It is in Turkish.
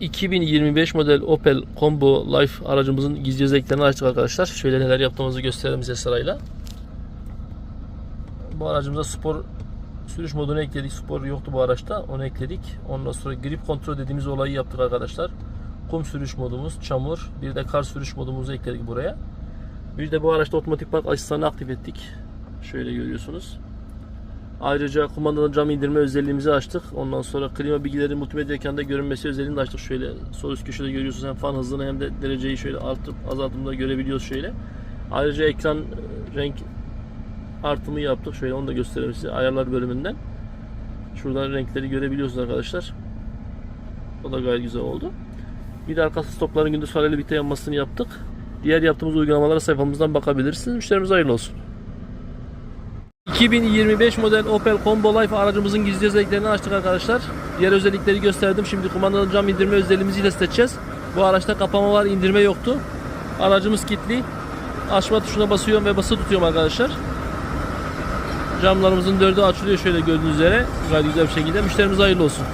2025 model Opel Combo Life aracımızın gizli özelliklerini açtık arkadaşlar. Şöyle neler yaptığımızı gösterelim size sırayla. Bu aracımıza spor sürüş modunu ekledik. Spor yoktu bu araçta. Onu ekledik. Ondan sonra grip kontrol dediğimiz olayı yaptık arkadaşlar. Kum sürüş modumuz, çamur, bir de kar sürüş modumuzu ekledik buraya. Bir de bu araçta otomatik park asistanını aktif ettik. Şöyle görüyorsunuz. Ayrıca kumandalı cam indirme özelliğimizi açtık. Ondan sonra klima bilgileri multimedya ekranda görünmesi özelliğini de açtık. Şöyle sol üst köşede görüyorsunuz hem fan hızını hem de dereceyi şöyle artıp azaltımda görebiliyoruz şöyle. Ayrıca ekran e, renk artımı yaptık. Şöyle onu da göstereyim size ayarlar bölümünden. Şuradan renkleri görebiliyorsunuz arkadaşlar. O da gayet güzel oldu. Bir de arka stopların gündüz fareli birlikte yanmasını yaptık. Diğer yaptığımız uygulamalara sayfamızdan bakabilirsiniz. Müşterimize hayırlı olsun. 2025 model Opel Combo Life aracımızın gizli özelliklerini açtık arkadaşlar. Diğer özellikleri gösterdim. Şimdi kumandalı cam indirme özelliğimizi test edeceğiz. Bu araçta kapama var, indirme yoktu. Aracımız kilitli. Açma tuşuna basıyorum ve bası tutuyorum arkadaşlar. Camlarımızın dördü açılıyor şöyle gördüğünüz üzere. Gayet güzel bir şekilde. Müşterimize hayırlı olsun.